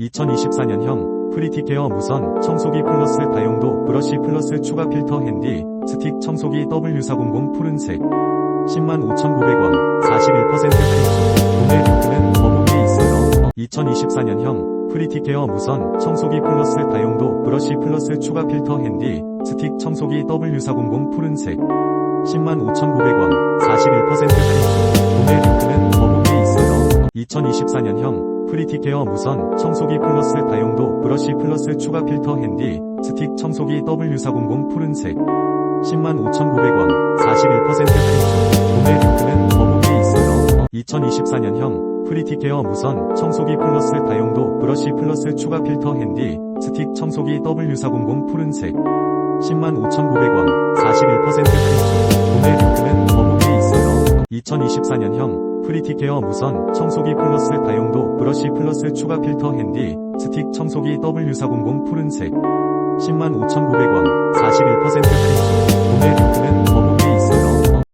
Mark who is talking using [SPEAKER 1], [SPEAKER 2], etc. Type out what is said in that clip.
[SPEAKER 1] 2024년형 프리티케어 무선 청소기 플러스 다용도 브러쉬 플러스 추가 필터 핸디 스틱 청소기 W400 푸른색. 105,900원 41% 할인. 중 구매 링크는 더보기에 있어요. 2024년형 프리티케어 무선 청소기 플러스 다용도 브러쉬 플러스 추가 필터 핸디 스틱 청소기 W400 푸른색. 105,900원 41% 할인. 중 구매 링크는 더보기에 있어요. 2024년형 프리티케어 무선 청소기 플러스 다용도 브러쉬 플러스 추가 필터 핸디 스틱 청소기 W400 푸른색. 105,900원 41% 할인 중. 구매 링크는 더보기에 있어요. 2024년형 프리티케어 무선 청소기 플러스 다용도 브러쉬 플러스 추가 필터 핸디 스틱 청소기 W400 푸른색. 105,900원 41% 할인 중. 구매 링크는 더보기에 있어요. 2024년형 프리티케어 무선 청소기 플러스 다용도 브러쉬 플러스 추가 필터 핸디 스틱 청소기 W400 푸른색. 105,900원 41% 할인 중